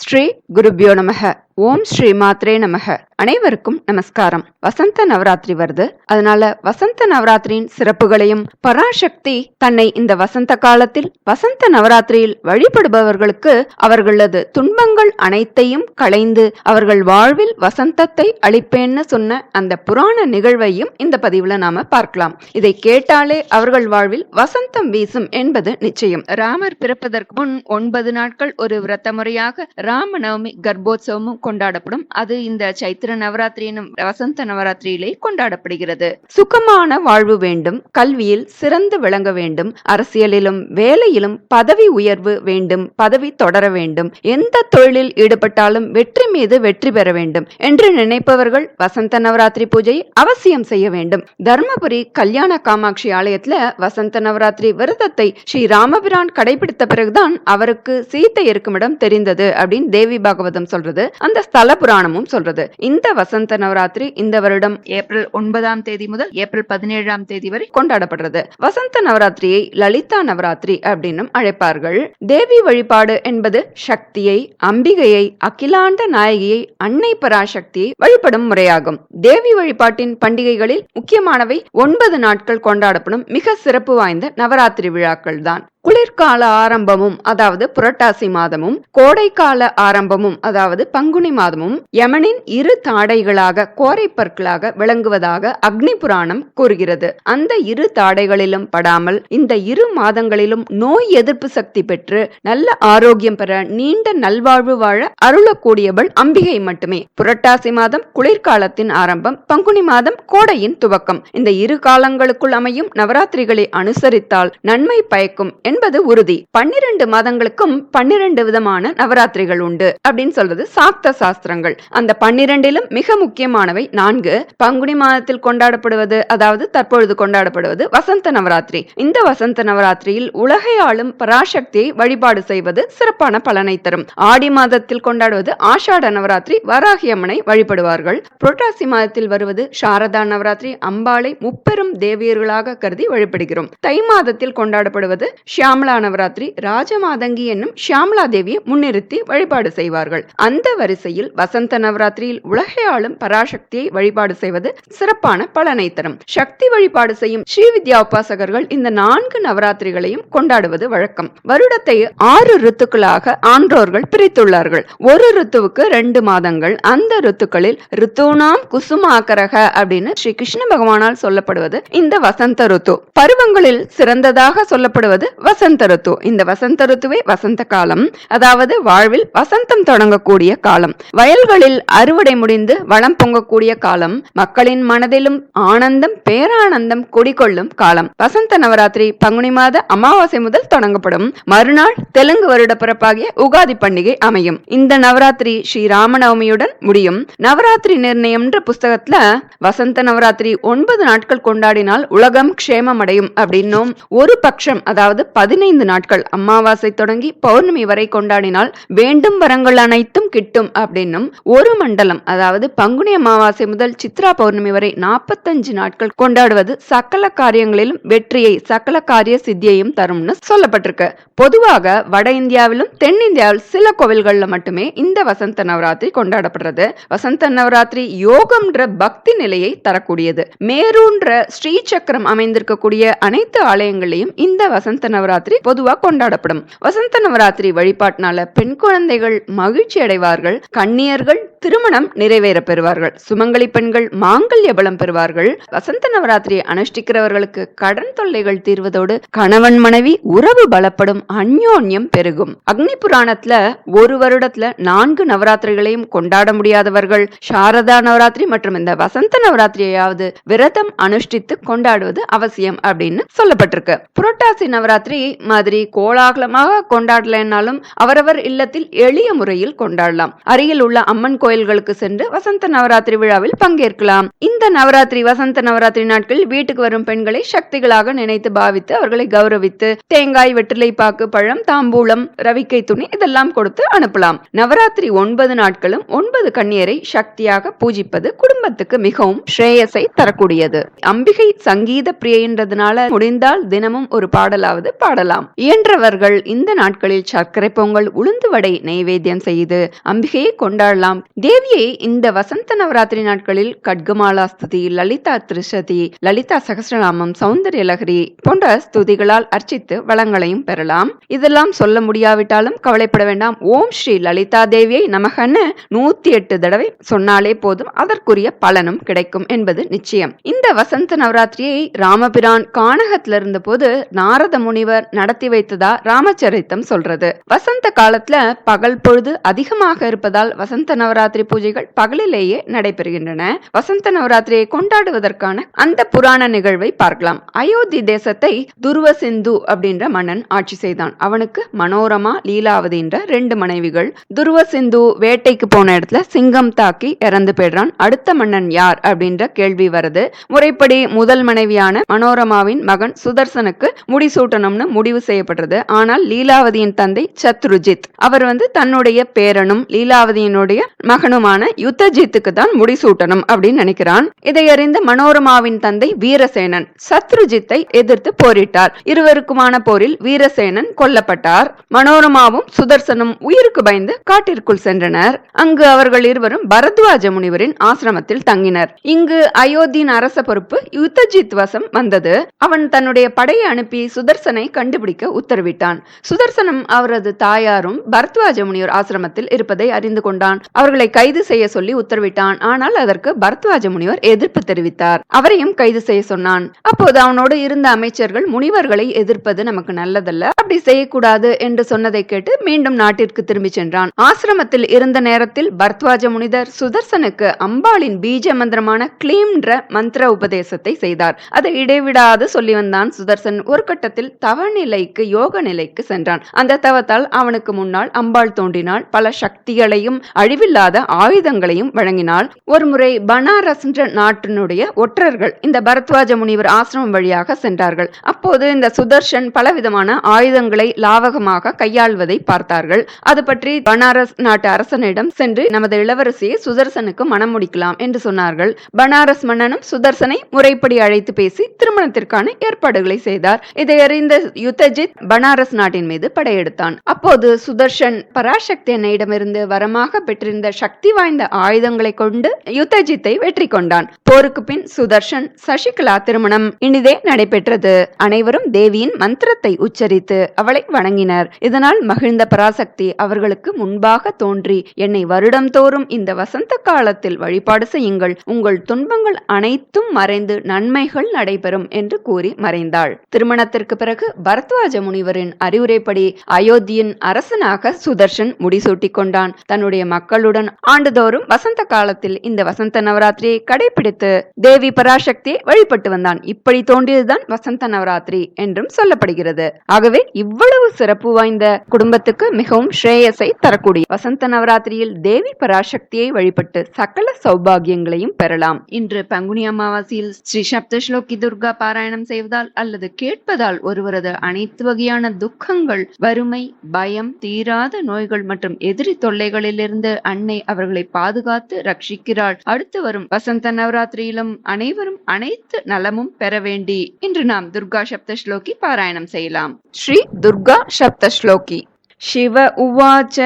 ஸ்ரீ குருபியோ நமக. ஓம் ஸ்ரீ மாத்ரே நமக. அனைவருக்கும் நமஸ்காரம். வசந்த நவராத்திரி வருது. அதனால வசந்த நவராத்திரியின் சிறப்புகளையும் பராசக்தி தன்னை இந்த வசந்த காலத்தில் வசந்த நவராத்திரியில் வழிபடுபவர்களுக்கு அவர்களது துன்பங்கள் அனைத்தையும் களைந்து அவர்கள் வாழ்வில் வசந்தத்தை அளிப்பேன்னு சொன்ன அந்த புராண நிகழ்வையும் இந்த பதிவுல நாம பார்க்கலாம். இதை கேட்டாலே அவர்கள் வாழ்வில் வசந்தம் வீசும் என்பது நிச்சயம். ராமர் பிறப்பதற்கு முன் ஒன்பது நாட்கள் ஒரு விரத முறையாக ராமநவமி கர்ப்போத்சவமும் கொண்டாடப்படும். அது இந்த சைத்திர சித்திர நவராத்திரி எனும் வசந்த நவராத்திரியிலே கொண்டாடப்படுகிறது. சுகமான வாழ்வு வேண்டும் கல்வியில் சிறந்து விளங்க வேண்டும் அரசியலிலும் வேலையிலும் பதவி உயர்வு வேண்டும் பதவி தொடர வேண்டும் எந்த தொழிலில் ஈடுபட்டாலும் வெற்றி மீது வெற்றி பெற வேண்டும் என்று நினைப்பவர்கள் வசந்த நவராத்திரி பூஜையை அவசியம் செய்ய வேண்டும். தர்மபுரி கல்யாண காமாட்சி ஆலயத்துல வசந்த நவராத்திரி விரதத்தை ஸ்ரீ ராமபிரான் கடைபிடித்த பிறகுதான் அவருக்கு சீத்தை இருக்குமிடம் தெரிந்தது அப்படின்னு தேவி பாகவதம் சொல்றது அந்த ஸ்தல புராணமும் சொல்றது. இந்த இந்த வசந்த நவராத்திரி இந்த வருடம் ஏப்ரல் ஒன்பதாம் தேதி முதல் ஏப்ரல் பதினேழாம் தேதி வரை கொண்டாடப்படுறது. வசந்த நவராத்திரியை லலிதா நவராத்திரி அப்படின்னும் அழைப்பார்கள். தேவி வழிபாடு என்பது சக்தியை அம்பிகையை அகிலாண்ட நாயகியை அன்னை பராசக்தியை வழிபடும் முறையாகும். தேவி வழிபாட்டின் பண்டிகைகளில் முக்கியமானவை ஒன்பது நாட்கள் கொண்டாடப்படும் மிக சிறப்பு வாய்ந்த நவராத்திரி விழாக்கள் தான் குளிர்கால ஆரம்பமும் அதாவது புரட்டாசி மாதமும் கோடைக்கால ஆரம்பமும் அதாவது பங்குனி மாதமும் யமனின் இரு தாடைகளாக கோரைப்பற்களாக விளங்குவதாக அக்னி புராணம் கூறுகிறது. அந்த இரு தாடைகளிலும் படாமல் இந்த இரு மாதங்களிலும் நோய் எதிர்ப்பு சக்தி பெற்று நல்ல ஆரோக்கியம் பெற நீண்ட நல்வாழ்வு வாழ அருளக்கூடியவள் அம்பிகை மட்டுமே. புரட்டாசி மாதம் குளிர்காலத்தின் ஆரம்பம் பங்குனி மாதம் கோடையின் துவக்கம். இந்த இரு காலங்களுக்குள் அமையும் நவராத்திரிகளை அனுசரித்தால் நன்மை பயக்கும் என்பது உறுதி. பன்னிரண்டு மதங்களுக்கும் பன்னிரண்டு விதமான நவராத்திரிகள் உண்டு அப்படின்னு சொல்றது சாக்த சாஸ்திரங்கள். அந்த பன்னிரண்டிலும் மிக முக்கியமானவை நான்கு. பங்குனி மாதத்தில் கொண்டாடப்படுவது அதாவது தற்பொழுது கொண்டாடப்படுவது வசந்த நவராத்திரி. இந்த வசந்த நவராத்திரியில் உலகை ஆளும் பராசக்தியை வழிபாடு செய்வது சிறப்பான பலனை தரும். ஆடி மாதத்தில் கொண்டாடுவது ஆஷாட நவராத்திரி வராகியம்மனை வழிபடுவார்கள். புரட்டாசி மாதத்தில் வருவது சாரதா நவராத்திரி அம்பாளை முப்பெரும் தேவியர்களாக கருதி வழிபடுகிறோம். தை மாதத்தில் கொண்டாடப்படுவது ஷியாமலா நவராத்திரி ராஜமாதங்கி என்னும் ஷியாமலா தேவியை முன்னிறுத்தி வழிபாடு செய்வார்கள். அந்த வரிசையில் வசந்த நவராத்திரியில் உலகை ஆளும் பராசக்தியை வழிபாடு செய்வது சிறப்பான பலனை தரும் சக்தி வழிபாடு செய்யும் ஸ்ரீ வித்யா உபாசகர்கள் இந்த நான்கு நவராத்திரிகளையும் கொண்டாடுவது வழக்கம். வருடத்தை ஆறு ரித்துக்களாக ஆன்றோர்கள் பிரித்துள்ளார்கள். ஒரு ரித்துவுக்கு ரெண்டு மாதங்கள் அந்த ரித்துக்களில் ரித்துனாம் குசுமாக்கரக அப்படின்னு ஸ்ரீ கிருஷ்ண பகவானால் சொல்லப்படுவது இந்த வசந்த ருத்து. பருவங்களில் சிறந்ததாக சொல்லப்படுவது வசந்த ருத்து. இந்த வசந்த ருத்துவே வசந்த காலம். அதாவது வாழ்வில் வசந்தம் தொடங்கக்கூடிய காலம். வயல்களில் அறுவடை முடிந்து வளம் பொங்கக்கூடிய காலம். மக்களின் மனதிலும் ஆனந்தம் பேரானந்தம் குடிகொள்ளும் காலம். வசந்த நவராத்திரி பங்குனி மாத அமாவாசை முதல் தொடங்கப்படும். மறுநாள் தெலுங்கு வருட பிறப்பாகிய உகாதி பண்டிகை அமையும். இந்த நவராத்திரி ஸ்ரீ ராமநவமியுடன் முடியும். நவராத்திரி நிர்ணயம்ன்ற புஸ்தகத்துல வசந்த நவராத்திரி ஒன்பது நாட்கள் கொண்டாடினால் உலகம் க்ஷேமம் அடையும் அப்படின்னும். ஒரு பட்சம் அதாவது பதினைந்து நாட்கள் அமாவாசை தொடங்கி பௌர்ணமி வரை கொண்டாடினால் வேண்டும் வரங்கள் அனைத்தும் கிட்டும் அப்படின்னும் ஒரு மண்டலம் அதாவது பங்குனி அமாவாசை முதல் சித்ரா பௌர்ணமி வரை நாற்பத்தஞ்சு நாட்கள் கொண்டாடுவது சகல காரியங்களிலும் வெற்றியை சகல காரிய சித்தியையும் தரும்னு சொல்லப்பட்டிருக்கு. பொதுவாக வட இந்தியாவிலும் தென்னிந்தியாவில் சில கோவில்கள்ல மட்டுமே இந்த வசந்த நவராத்திரி கொண்டாடப்படுறது. வசந்த நவராத்திரி யோகம்ன்ற பக்தி நிலையை தரக்கூடியது. மேரூன்ற ஸ்ரீ சக்கரம் அமைந்திருக்கக்கூடிய அனைத்து ஆலயங்களையும் இந்த வசந்த நவராத்திரி பொதுவாக கொண்டாடப்படும். வசந்த நவராத்திரி வழிபாட்டினால பெண் குழந்தைகள் மகிழ்ச்சி அடைவார்கள் கண்ணியர்கள் திருமணம் நிறைவேற பெறுவார்கள் சுமங்கலி பெண்கள் மாங்கல்ய பலம் பெறுவார்கள். வசந்த நவராத்திரியை அனுஷ்டிக்கிறவர்களுக்கு கடன் தொல்லைகள் தீர்வதோடு கணவன் மனைவி உறவு பலப்படும் அந்யோன்யம் பெருகும். அக்னி புராணத்துல ஒரு வருடத்துல நான்கு நவராத்திரிகளையும் கொண்டாட முடியாதவர்கள் சாரதா நவராத்திரி மற்றும் இந்த வசந்த நவராத்திரியையாவது விரதம் அனுஷ்டித்து கொண்டாடுவது அவசியம் அப்படின்னு சொல்லப்பட்டிருக்கு. புரட்டாசி நவராத்திரி மாதிரி கோலாகலமாக கொண்டாடலைன்னாலும் அவரவர் இல்லத்தில் எளிய முறையில் கொண்டாடலாம். அருகில் உள்ள அம்மன் கோயில்களுக்கு சென்று வசந்த நவராத்திரி விழாவில் பங்கேற்கலாம். இந்த நவராத்திரி வசந்த நவராத்திரி நாட்களில் வீட்டுக்கு வரும் பெண்களை சக்திகளாக நினைத்து பாவித்து அவர்களை கௌரவித்து தேங்காய் வெற்றிலை பாக்கு பழம் தாம்பூலம் ரவிக்கை துணி இதெல்லாம் கொடுத்து அனுப்பலாம். நவராத்திரி ஒன்பது நாட்களும் ஒன்பது கண்ணியரை சக்தியாக பூஜிப்பது குடும்பத்துக்கு மிகவும் ஸ்ரேயஸை தரக்கூடியது. அம்பிகை சங்கீத பிரியன்றதுனால முடிந்தால் தினமும் ஒரு பாடலாவது பாடலாம். இயன்றவர்கள் இந்த நாட்களில் சர்க்கரை பொங்கல் உளுந்து வடை நைவேத்தியம் செய்து அம்பிகையை கொண்டாடலாம். தேவியை இந்த வசந்த நவராத்திரி நாட்களில் கட்கமாலா ஸ்துதி லலிதா திருஷதி லலிதா சகசிரநாமம் சௌந்தர்ய லகரி போன்ற ஸ்துதிகளால் அர்ச்சித்து வளங்களையும் பெறலாம். இதெல்லாம் சொல்ல முடியாவிட்டாலும் கவலைப்பட வேண்டாம். ஓம் ஸ்ரீ லலிதா தேவியை நமகன்னு நூத்தி எட்டு தடவை சொன்னாலே போதும். அதற்குரிய பலனும் கிடைக்கும் என்பது நிச்சயம். இந்த வசந்த நவராத்திரியை ராமபிரான் கானகத்துல இருந்த போது நாரத முனிவர் நடத்தி வைத்ததா ராமச்சரித்தம் சொல்றது. வசந்த காலத்துல பகல் பொழுது அதிகமாக இருப்பதால் வசந்த நவராத்திரி நவராத்திரி பூஜைகள் பகலிலேயே நடைபெறுகின்றன. வசந்த நவராத்திரியை கொண்டாடுவதற்கான அந்த புராண நிகழ்வை பார்க்கலாம். அயோத்தி தேசத்தை துருவ சிந்து அப்படின்ற மன்னன் ஆட்சி செய்தான். அவனுக்கு மனோரமா லீலாவதி என்ற ரெண்டு மனைவிகள். துருவ சிந்து வேட்டைக்கு போன இடத்துல சிங்கம் தாக்கி இறந்து போயிடுறான். அடுத்த மன்னன் யார் அப்படின்ற கேள்வி வருது. முறைப்படி முதல் மனைவியான மனோரமாவின் மகன் சுதர்சனுக்கு முடிசூட்டணும்னு முடிவு செய்யப்படுறது. ஆனால் லீலாவதியின் தந்தை சத்ருஜித். அவர் வந்து தன்னுடைய பேரனும் லீலாவதியினுடைய மகனுமான யுத்தஜித்துக்கு தான் முடிசூட்டணும் அப்படின்னு நினைக்கிறான். இதை அறிந்த மனோரமாவின் தந்தை வீரசேனன் சத்ருஜித்தை எதிர்த்து போரிட்டார். இருவருக்குமான போரில் வீரசேனன் கொல்லப்பட்டார். மனோரமாவும் சுதர்சனும் உயிருக்கு பயந்து காட்டிற்குள் சென்றனர். அங்கு அவர்கள் இருவரும் பரத்வாஜ முனிவரின் ஆசிரமத்தில் தங்கினர். இங்கு அயோத்தியின் அரச பொறுப்பு யுத்தஜித் வசம் வந்தது. அவன் தன்னுடைய படையை அனுப்பி சுதர்சனை கண்டுபிடிக்க உத்தரவிட்டான். சுதர்சனம் அவரது தாயாரும் பரத்வாஜ முனிவர் ஆசிரமத்தில் இருப்பதை அறிந்து கொண்டான். அவர்களை அவரை கைது செய்ய சொல்லி உத்தரவிட்டான். ஆனால் அதற்கு பரத்வாஜ முனிவர் எதிர்ப்பு தெரிவித்தார். அவரையும் கைது செய்ய சொன்னான். அப்போது அவனோடு இருந்த அமைச்சர்கள் முனிவர்களை எதிர்ப்பது நமக்கு நல்லதல்ல அப்படி செய்யக்கூடாது என்று சொன்னதை கேட்டு மீண்டும் நாட்டிற்கு திரும்பி சென்றான். ஆசிரமத்தில் இருந்த நேரத்தில் பரத்வாஜ முனிதர் சுதர்சனுக்கு அம்பாளின் பீஜ மந்திரமான கிளீம்ன்ற மந்திர உபதேசத்தை செய்தார். அதை இடைவிடாது சொல்லி வந்தான் சுதர்சன். ஒரு கட்டத்தில் தவ நிலைக்கு யோக நிலைக்கு சென்றான். அந்த தவத்தால் அவனுக்கு முன்னால் அம்பாள் தோன்றினாள். பல சக்திகளையும் அழிவில்லாத ஆயுதங்களையும் வழங்கினால் ஒருமுறை பனாரஸ் என்ற நாட்டினுடைய ஒற்றர்கள் இந்த பரத்வாஜ முனிவர் ஆசிரமம் வழியாக சென்றார்கள். அப்போது இந்த சுதர்ஷன் பலவிதமான ஆயுதங்களை லாவகமாக கையாள்வதை பார்த்தார்கள். அது பற்றி பனாரஸ் நாட்டு அரசனிடம் சென்று நமது இளவரசியை சுதர்சனுக்கு மனம் முடிக்கலாம் என்று சொன்னார்கள். பனாரஸ் மன்னனும் சுதர்சனை முறைப்படி அழைத்து பேசி திருமணத்திற்கான ஏற்பாடுகளை செய்தார். இதை அறிந்த யுத்தஜித் பனாரஸ் நாட்டின் மீது படையெடுத்தான். அப்போது சுதர்ஷன் பராசக்தி அன்னையிடமிருந்து வரமாக பெற்றிருந்த சக்தி வாய்ந்த ஆயுதங்களை கொண்டு யுத்தஜித்தை வெற்றி கொண்டான் போருக்கு பின் சுதர்ஷன் சசிகலா திருமணம். இனிதே நடைபெற்றது. அனைவரும் தேவியின் மந்திரத்தை உச்சரித்து அவளை வணங்கினர். இதனால் மகிழ்ந்த பராசக்தி அவர்களுக்கு முன்பாக தோன்றி என்னை வருடம் தோறும் இந்த வசந்த காலத்தில் வழிபாடு செய்யுங்கள். உங்கள் துன்பங்கள் அனைத்தும் மறைந்து நன்மைகள் நடைபெறும் என்று கூறி மறைந்தாள். திருமணத்திற்கு பிறகு பரத்வாஜ முனிவரின் அறிவுரைப்படி அயோத்தியின் அரசனாக சுதர்ஷன் முடிசூட்டிக் கொண்டான். தன்னுடைய மக்களுடன் ஆண்டுதோறும் வசந்த காலத்தில் இந்த வசந்த நவராத்திரியை கடைபிடித்து தேவி பராசக்தியை வழிபட்டு வந்தான். இப்படி தோன்றியதுதான் வசந்த நவராத்திரி என்றும் சொல்லப்படுகிறது. ஆகவே இவ்வளவு சிறப்பு வாய்ந்த குடும்பத்துக்கு மிகவும் ஸ்ரேயஸை தரக்கூடிய வசந்த நவராத்திரியில் தேவி பராசக்தியை வழிபட்டு சகல சௌபாகியங்களையும் பெறலாம். இன்று பங்குனி அமாவாசையில் ஸ்ரீ சப்த ஸ்லோகி துர்கா பாராயணம் செய்வதால் அல்லது கேட்பதால் ஒருவரது அனைத்து வகையான துக்கங்கள் வறுமை பயம் தீராத நோய்கள் மற்றும் எதிரி தொல்லைகளிலிருந்து அன்னை அவர்களை பாதுகாத்து ரட்சிக்கிறாள் அடுத்து வரும் வசந்த நவராத்திரியிலும் அனைவரும் அனைத்து நலமும் பெற வேண்டி இன்று நாம் துர்கா சப்த ஸ்லோகி பாராயணம் செய்யலாம் ஸ்ரீ துர்கா சப்த ஸ்லோகி शिव उवाच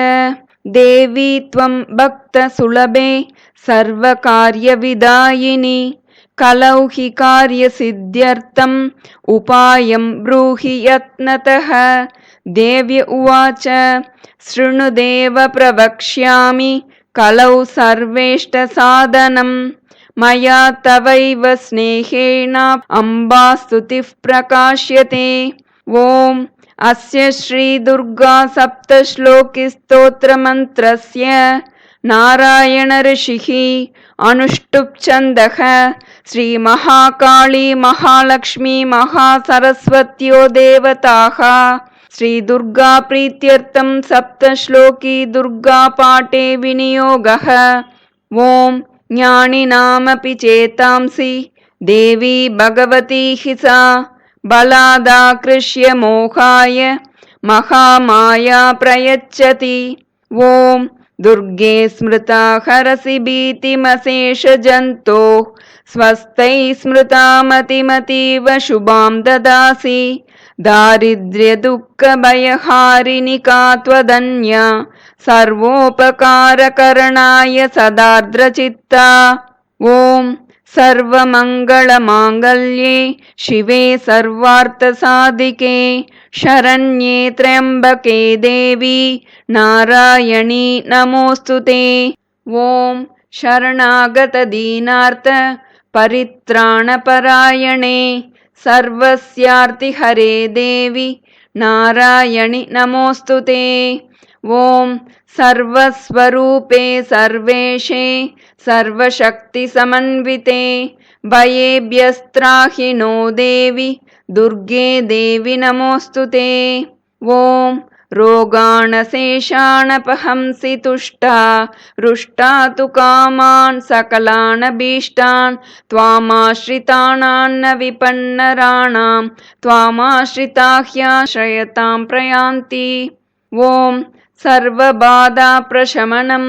देवी त्वं भक्तसुलभे सर्वकार्यविदायिनि कलौ हि कार्यसिद्ध्यर्थम् उपायं ब्रूहि यत्नतः देव्य उवाच शृणुदेव प्रवक्ष्यामि कलौ सर्वेष्टसाधनम् मया तवैव स्नेहेन अम्बास्तुतिः प्रकाश्यते ॐ अस्य श्रीदुर्गा सप्तश्लोकिस्तोत्रमन्त्रस्य नारायण ऋषिः अनुष्टुप्छन्दः श्रीमहाकाली महालक्ष्मी महासरस्वत्यो देवताः श्रीदुर्गा प्रीत्यर्थं सप्तश्लोकी दुर्गापाठे विनियोगः। ॐ ज्ञानिनामपि चेतांसि देवी भगवती हि सा। बलादाकृष्य मोहाय महामाया प्रयच्छति। ॐ दुर्गे स्मृता हरसि भीतिमशेषजन्तो स्मृता मतिमतीव शुभां ददासि दारिद्र्यदुःखभयहारिणिका त्वदन्या? सर्वोपकारकरणाय सदार्द्रचित्ता। ॐ सर्वमङ्गलमाङ्गल्ये शिवे सर्वार्थसाधिके शरण्ये त्र्यम्बके देवी नारायणी नमोऽस्तु ते। ॐ शरणागतदीनार्थ परित्राणपरायणे सर्वस्यार्तिहरे देवि नारायणि नमोऽस्तु ते। ॐ सर्वस्वरूपे सर्वेशे सर्वशक्तिसमन्विते। भयेभ्यस्त्राहि नो देवि दुर्गे देवि नमोऽस्तु ते। ॐ रोगाणशेषाणपहंसि तुष्टा रुष्टा तु कामान् सकलानभीष्टान् त्वामाश्रितानान्न विपन्नराणां त्वामाश्रिता ह्याश्रयतां प्रयान्ति। ॐ सर्वबाधाप्रशमनं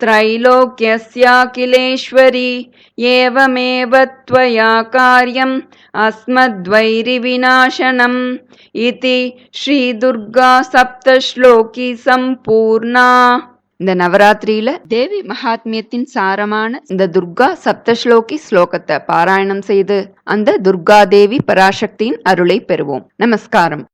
त्रैलोक्यस्याखिलेश्वरी एवमेव त्वया कार्यम् अस्मद्वैरिविनाशनम् इति ஸ்ரீதுர்கா சப்தஸ்லோகி சம்பூர்ணா இந்த நவராத்திரியில தேவி மகாத்மியத்தின் சாரமான இந்த துர்கா சப்தஸ்லோகி ஸ்லோகத்தை பாராயணம் செய்து அந்த துர்கா தேவி பராசக்தியின் அருளை பெறுவோம் நமஸ்காரம்